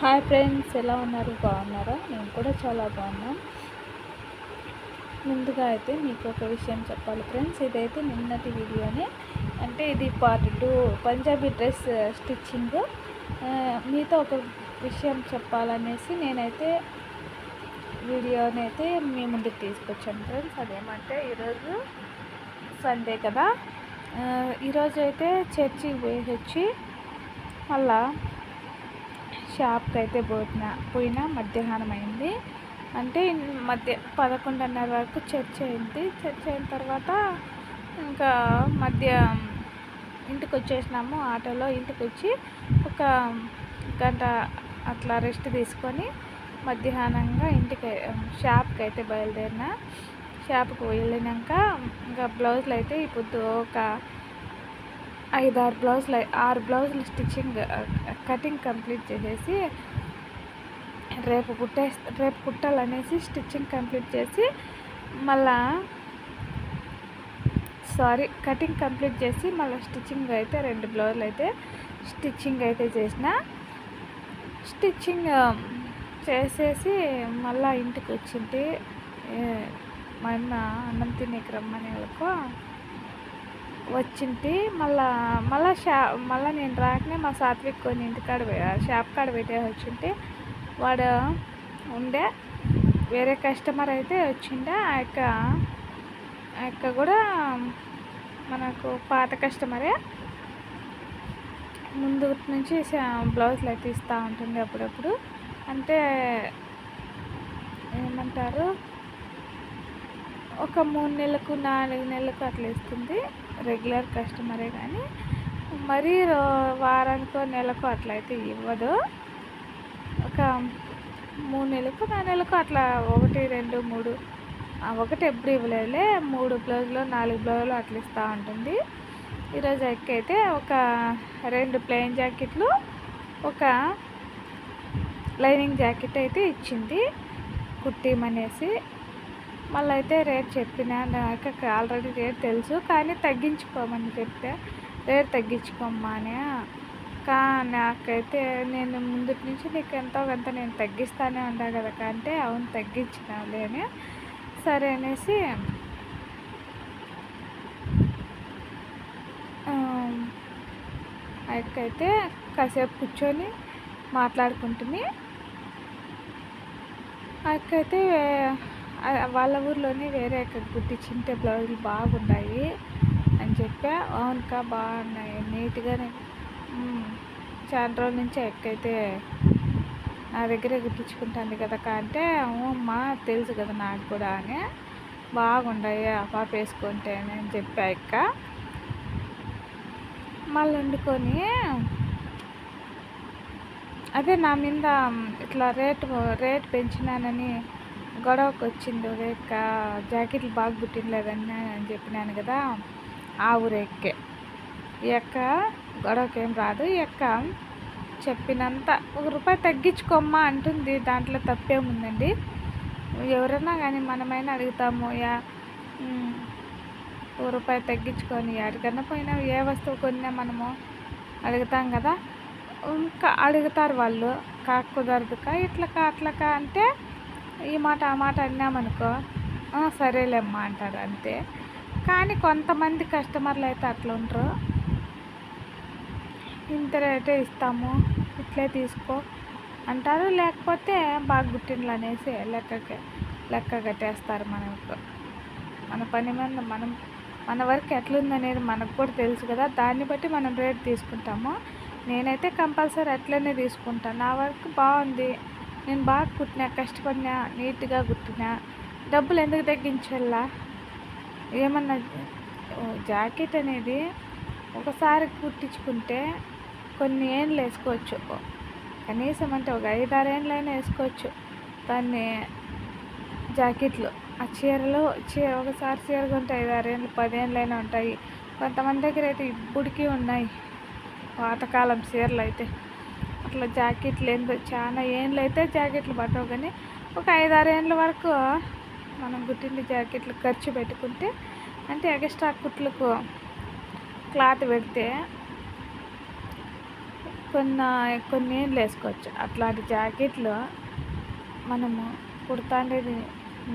Hi friends ఎలా ఉన్నారు? బాగున్నారా? నేను కూడా చాలా బాగున్నాను. ముందుగా అయితే మీకు ఒక విషయం చెప్పాలి ఫ్రెండ్స్. ఇదైతే నిన్నటి వీడియోనే. అంటే ఇది part two Punjabi dress stitching. మీతో ఒక విషయం చెప్పాలనేసి నేనైతే వీడియోని అయితే మీ ముందుకు తీసుకొచ్చాను ఫ్రెండ్స్. అదేమంటే ఈరోజు సండే కదా. ఈరోజు అయితే చర్చికి పోయేసి వచ్చి మళ్ళా షాప్కి అయితే పోయిన పోయినా మధ్యాహ్నం అయింది అంటే మధ్య పదకొండున్నర వరకు చర్చ్ అయింది. చర్చ్ అయిన తర్వాత ఇంకా మధ్య ఇంటికి వచ్చేసినాము ఆటోలో. ఇంటికి వచ్చి ఒక గంట అట్లా రెస్ట్ తీసుకొని మధ్యాహ్నంగా ఇంటికి షాప్కి అయితే బయలుదేరిన. షాప్కి వెళ్ళినాక ఇంకా బ్లౌజులు అయితే ఇప్పుడు ఒక ఐదు ఆరు బ్లౌజులు ఆరు బ్లౌజులు స్టిచ్చింగ్ కటింగ్ కంప్లీట్ చేసేసి రేపు కుట్టే రేపు కుట్టాలనేసి స్టిచ్చింగ్ కంప్లీట్ చేసి మళ్ళా సారీ కటింగ్ కంప్లీట్ చేసి మళ్ళీ స్టిచ్చింగ్ అయితే రెండు బ్లౌజులు అయితే స్టిచ్చింగ్ అయితే చేసిన. స్టిచ్చింగ్ చేసేసి మళ్ళా ఇంటికి వచ్చింది మా అమ్మ అన్నం తినేకి రమ్మని వాళ్ళకు వచ్చింటి మళ్ళా మళ్ళా షా మళ్ళీ నేను రాకనే మా సాత్విక్ కొన్ని ఇంటికాడ షాప్ కాడ పెట్టేసి వచ్చింటే. వాడు ఉండే వేరే కస్టమర్ అయితే వచ్చిండే ఆ యొక్క ఆ యొక్క కూడా మనకు పాత కస్టమరే. ముందు నుంచి బ్లౌజ్లు బ్లౌజులు అయితే ఇస్తూ ఉంటుంది అప్పుడప్పుడు. అంటే ఏమంటారు? ఒక మూడు నెలలకు నాలుగు నెలలకు అట్లా ఇస్తుంది. రెగ్యులర్ కస్టమరే కానీ మరీ రో- వారానికో నెలకు అట్లా అయితే ఇవ్వదు. ఒక మూడు నెలలకు నాలుగు నెలలకు అట్లా ఒకటి రెండు మూడు ఒకటి ఎప్పుడు ఇవ్వలేదులే. మూడు బ్లౌజులు నాలుగు బ్లౌజులు అట్లా ఇస్తూ ఉంటుంది. ఈరోజు ఎక్కైతే అయితే ఒక రెండు ప్లెయిన్ జాకెట్లు ఒక లైనింగ్ జాకెట్ అయితే ఇచ్చింది. కుట్టిమనేసి మళ్ళీ అయితే రేట్ చెప్పిన నాకు ఆల్రెడీ రేట్ తెలుసు కానీ తగ్గించుకోమని చెప్తే రేట్ తగ్గించుకోమ్మా అని. కా నాకైతే నేను ముందుటి నుంచి నీకు ఎంతో కొంత నేను తగ్గిస్తానే ఉండా కదా అక్క అంటే అవును తగ్గించినావులే అని. సరే అనేసి అయితే కాసేపు కూర్చొని మాట్లాడుకుంటుంది అక్కయితే వాళ్ళ ఊర్లోనే వేరే అక్కడ కుట్టించింటే బ్లౌజులు బాగున్నాయి అని చెప్పా. అవునుకా బాగున్నాయి. నీట్గానే చాలా రోజుల నుంచి ఎక్కైతే నా దగ్గరే కుట్టించుకుంటుంది కదా అంటే అమ్మా తెలుసు కదా నాకు కూడా అని. బాగుండాయి ఆ పాప వేసుకుంటే అని చెప్పా ఇక్క. మళ్ళీ వండుకొని అదే నా మీద ఇట్లా రేటు రేట్ పెంచినానని గొడవకు వచ్చింది రేక్క జాకెట్లు బాగా కుట్టినలేదని అని చెప్పినాను కదా ఆ ఊరెక్కే. ఈ యొక్క రాదు. ఈ యొక్క చెప్పినంత ఒక రూపాయి తగ్గించుకోమ్మా అంటుంది. దాంట్లో తప్పేముందండి? ఎవరైనా కానీ మనమైనా అడుగుతాము యా ఒక రూపాయి తగ్గించుకొని ఎక్కడికన్నా పోయినా ఏ వస్తువు కొన్నా మనము అడుగుతాం కదా. ఇంకా అడుగుతారు వాళ్ళు. కా కుదరదుకా ఇట్లకా అట్లకా అంటే ఈ మాట ఆ మాట అన్నామనుకో సరేలేమ్మా అంటారు అంతే. కానీ కొంతమంది కస్టమర్లు అయితే అట్లా ఉంటారు ఇంత రేటే ఇస్తాము ఇట్లే తీసుకో అంటారు. లేకపోతే బాగా గుట్టిండ్లు అనేసి లెక్కకి లెక్క కట్టేస్తారు మనకు మన పని మీద మనం మన వర్క్ ఎట్లుందనేది మనకు కూడా తెలుసు కదా. దాన్ని బట్టి మనం రేట్ తీసుకుంటాము. నేనైతే కంపల్సరీ అట్లనే తీసుకుంటాను నా వర్క్ బాగుంది. నేను బాగా కుట్టినా కష్టపడినా నీట్గా కుట్టినా డబ్బులు ఎందుకు తగ్గించాలా ఏమన్నా జాకెట్ అనేది ఒకసారి కుట్టించుకుంటే కొన్ని ఏళ్ళు వేసుకోవచ్చు. కనీసం అంటే ఒక ఐదారు ఏళ్ళైనా వేసుకోవచ్చు. దాన్ని జాకెట్లు. ఆ చీరలు చీర ఒకసారి చీర కొంటే ఐదారేళ్ళు పదేళ్ళైనా ఉంటాయి. కొంతమంది దగ్గర అయితే ఇప్పటికీ ఉన్నాయి. పాతకాలం చీరలు అయితే. అట్లా జాకెట్లు ఏందో చాలా ఏండ్లు అయితే జాకెట్లు పట్టవు కానీ ఒక ఐదారు ఏండ్ల వరకు మనం కుట్టిన జాకెట్లు ఖర్చు పెట్టుకుంటే అంటే ఎక్స్ట్రా కుట్లకు క్లాత్ పెడితే కొన్ని కొన్ని ఏళ్ళు వేసుకోవచ్చు. అట్లాంటి జాకెట్లు మనము కుడతాండేది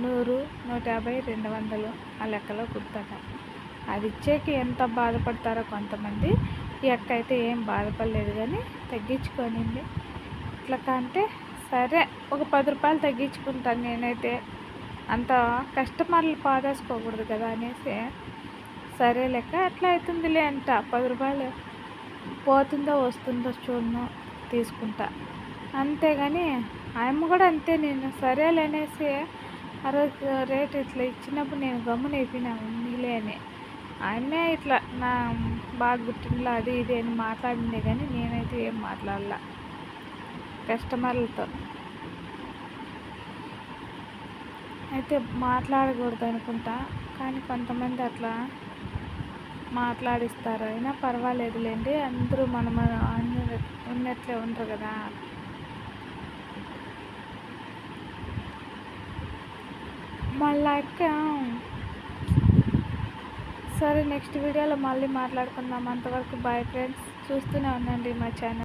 నూరు నూట యాభై రెండు వందలు ఆ లెక్కలో కుడతాను అది ఇచ్చేకి ఎంత బాధపడతారో కొంతమంది ఈ అక్క అయితే ఏం బాధపడలేదు కానీ తగ్గించుకొనింది. ఇట్లా కంటే సరే ఒక పది రూపాయలు తగ్గించుకుంటాను నేనైతే. అంత కస్టమర్లు పాదేసుకోకూడదు కదా అనేసి సరే లెక్క అట్లా అవుతుందిలే అంట. పది రూపాయలు పోతుందో వస్తుందో చూడను తీసుకుంటా. అంతేగాని ఆయమ్మ కూడా అంతే నేను సరేలే అనేసి ఆ రోజు రేట్ ఇట్లా ఇచ్చినప్పుడు నేను గమ్మున అయిపోయినా అని. ఆయనే ఇట్లా నా బాగా గుర్తుండలో అది ఇది అని మాట్లాడిందే కానీ నేనైతే ఏం మాట్లాడలా. కస్టమర్లతో. అయితే మాట్లాడకూడదు అనుకుంటా కానీ కొంతమంది అట్లా మాట్లాడిస్తారు. అయినా పర్వాలేదులేండి అందరూ మన మన ఉన్నట్లే ఉండరు కదా. మళ్ళా అక్క సరే నెక్స్ట్ వీడియోలో మళ్ళీ మాట్లాడుకుందాం. అంతవరకు బాయ్ ఫ్రెండ్స్ చూస్తూనే ఉండండి మా ఛానల్